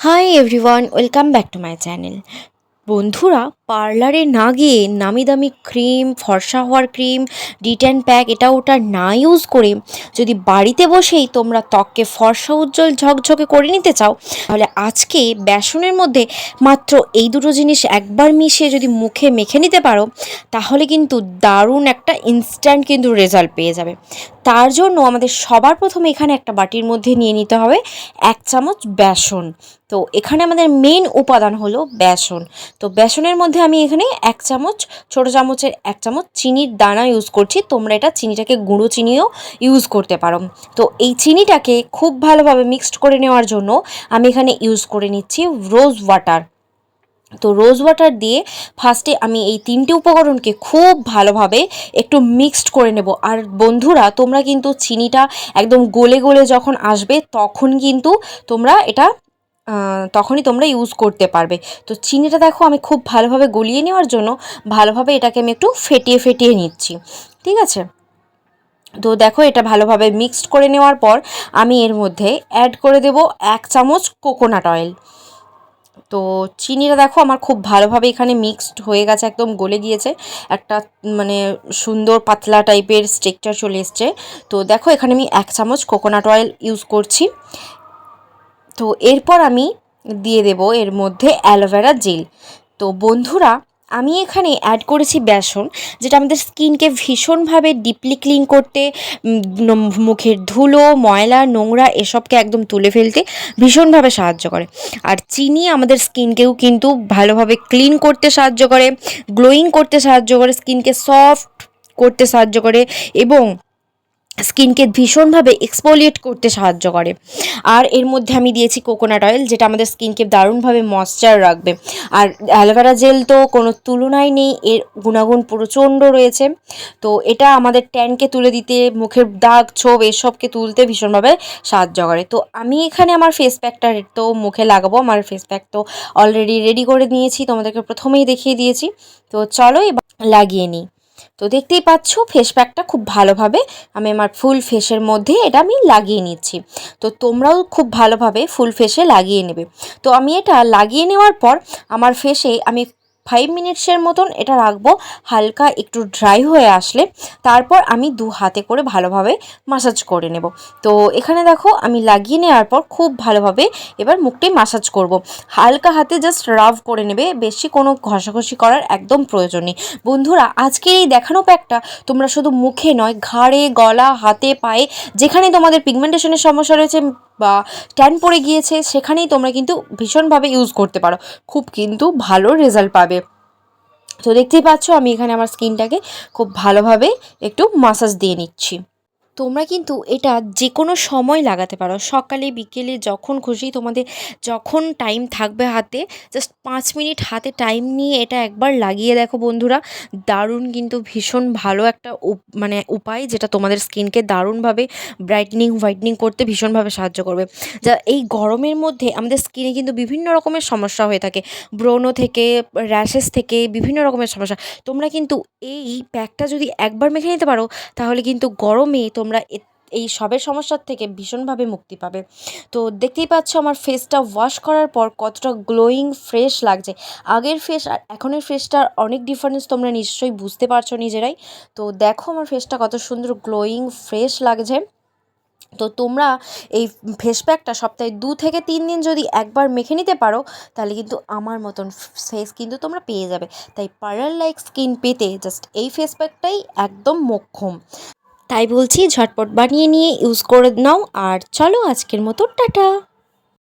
Hi everyone welcome back to my channel বন্ধুরা পার্লারে না গিয়ে নামি দামি ক্রিম, ফর্সা হওয়ার ক্রিম ডিটেন প্যাক, এটা ওটা না ইউজ করে যদি বাড়িতে বসেই তোমরা ত্বককে ফর্সা, উজ্জ্বল, ঝকঝকে করে নিতে চাও, তাহলে আজকে বেসনের মধ্যে মাত্র এই দুটো জিনিস একবার মিশিয়ে যদি মুখে মেখে নিতে পারো, তাহলে কিন্তু দারুণ একটা ইনস্ট্যান্ট কিন্তু রেজাল্ট পেয়ে যাবে। তার জন্য আমাদের সবার প্রথমে এখানে একটা বাটির মধ্যে নিয়ে নিতে হবে এক চামচ বেসন। তো এখানে আমাদের মেন উপাদান হলো বেসন। তো বেসনের মধ্যে আমি এখানে এক চামচ, ছোটো চামচের এক চামচ চিনির দানা ইউজ করছি। তোমরা এটা চিনিটাকে গুঁড়ো চিনিও ইউজ করতে পারো। তো এই চিনিটাকে খুব ভালোভাবে মিক্সড করে নেওয়ার জন্য আমি এখানে ইউজ করে নিচ্ছি রোজ ওয়াটার তো রোজ ওয়াটার দিয়ে ফার্স্টে আমি এই তিনটে উপকরণকে খুব ভালোভাবে একটু মিক্সড করে নেব। আর বন্ধুরা, তোমরা কিন্তু চিনিটা একদম গলে গলে যখন আসবে, তখন কিন্তু তোমরা এটা তখনই তোমরা ইউজ করতে পারবে। তো চিনিটা দেখো আমি খুব ভালোভাবে গলিয়ে নেওয়ার জন্য ভালোভাবে এটাকে আমি একটু ফেটিয়ে ফেটিয়ে নিচ্ছি। ঠিক আছে? তো দেখো এটা ভালোভাবে মিক্সড করে নেওয়ার পর আমি এর মধ্যে অ্যাড করে দেব এক চামচ কোকোনাট অয়েল তো চিনিটা দেখো আমার খুব ভালোভাবে এখানে মিক্সড হয়ে গেছে, একদম গলে গিয়েছে। একটা মানে সুন্দর পাতলা টাইপের স্ট্রেকচার চলে এসছে। তো দেখো এখানে আমি এক চামচ কোকোনাট অয়েল ইউজ করছি। তো এরপর আমি দিয়ে দেব এর মধ্যে অ্যালোভেরা জেল তো বন্ধুরা, আমি এখানে অ্যাড করেছি বেসন, যেটা আমাদের স্কিনকে ভীষণভাবে ডিপলি ক্লিন করতে মুখের ধুলো, ময়লা, নোংরা এসবকে একদম তুলে ফেলতে ভীষণভাবে সাহায্য করে। আর চিনি আমাদের স্কিনকেও কিন্তু ভালোভাবে ক্লিন করতে সাহায্য করে গ্লোয়িং করতে সাহায্য করে, স্কিনকে সফট করতে সাহায্য করে এবং স্কিনকে ভীষণভাবে এক্সপোলিয়েট করতে সাহায্য করে। আর এর মধ্যে আমি দিয়েছি কোকোনাট অয়েল যেটা আমাদের স্কিনকে দারুণভাবে ময়শ্চার রাখবে। আর অ্যালোভেরা জেল তো কোনো তুলনাই নেই, এর গুণাগুণ প্রচণ্ড রয়েছে। তো এটা আমাদের ট্যানকে তুলে দিতে, মুখের দাগ, ছোপ, এসবকে তুলতে ভীষণভাবে সাহায্য করে। তো আমি এখানে আমার ফেস প্যাকটা তো মুখে লাগাবো, আমার ফেস প্যাক তো অলরেডি রেডি করে নিয়েছি, তোমাদেরকে প্রথমেই দেখিয়ে দিয়েছি। তো চলো এবার লাগিয়ে নিই। তো দেখতেই পাচ্ছ ফেস প্যাকটা খুব ভালোভাবে আমি আমার ফুল ফেসের মধ্যে এটা আমি লাগিয়ে নিচ্ছি। তো তোমরাও খুব ভালোভাবে ফুল ফেসে লাগিয়ে নেবে। তো আমি এটা লাগিয়ে নেওয়ার পর আমার ফেসে আমি ফাইভ মিনিটসের মতন এটা রাখব। হালকা একটু ড্রাই হয়ে আসলে তারপর আমি দু হাতে করে ভালোভাবে মাসাজ করে নেব। তো এখানে দেখো আমি লাগিয়ে নেওয়ার পর খুব ভালোভাবে এবার মুখটি মাসাজ করব। হালকা হাতে জাস্ট রাভ করে নেবে, বেশি কোনো ঘষাঘষি করার একদম প্রয়োজন নেই। বন্ধুরা, আজকের এই দেখানো প্যাকটা তোমরা শুধু মুখে নয়, ঘাড়ে, গলা, হাতে, পায়ে যেখানে তোমাদের পিগমেন্টেশনের সমস্যা রয়েছে বা ট্যান পড়ে গিয়েছে, সেখানেই তোমরা কিন্তু ভীষণভাবে ইউজ করতে পারো। খুব কিন্তু ভালো রেজাল্ট পাবে। তো দেখতেই পাচ্ছ, আমি এখানে আমার স্কিনটাকে খুব ভালোভাবে একটু মাসাজ দিয়ে নিচ্ছি। তোমরা কিন্তু এটা যে কোনো সময় লাগাতে পারো। সকালে, বিকেলে যখন খুশি তোমাদের যখন টাইম থাকবে হাতে জাস্ট পাঁচ মিনিট হাতে টাইম নিয়ে এটা একবার লাগিয়ে দেখো বন্ধুরা। দারুণ কিন্তু ভীষণ ভালো একটা মানে উপায় যেটা তোমাদের স্কিনকে দারুণভাবে ব্রাইটনিং হোয়াইটনিং করতে ভীষণভাবে সাহায্য করবে। যা এই গরমের মধ্যে আমাদের স্কিনে কিন্তু বিভিন্ন রকমের সমস্যা হয়ে থাকে। ব্রণ থেকে র্যাশেস থেকে বিভিন্ন রকমের সমস্যা। তোমরা কিন্তু এই প্যাকটা যদি একবার মেখে নিতে পারো, তাহলে কিন্তু গরমে তোমরা এই সবের সমস্যার থেকে ভীষণভাবে মুক্তি পাবে। তো দেখতেই পাচ্ছ আমার ফেসটা ওয়াশ করার পর কতটা গ্লোয়িং ফ্রেশ লাগছে। আগের ফেস আর এখনের ফেসটার অনেক ডিফারেন্স তোমরা নিশ্চয়ই বুঝতে পারছ নিজেরাই। তো দেখো আমার ফেসটা কত সুন্দর গ্লোয়িং ফ্রেশ লাগছে। তো তোমরা এই ফেস প্যাকটা সপ্তাহে দু থেকে তিন দিন যদি একবার মেখে নিতে পারো, তাহলে কিন্তু আমার মতন ফেস কিন্তু তোমরা পেয়ে যাবে। তাই পার্লার লাইক স্কিন পেতে জাস্ট এই ফেস প্যাকটাই একদম মোক্ষম। তাই বলছি ঝটপট বানিয়ে নিয়ে ইউজ করে নাও আর চলো আজকের মতো টাটা।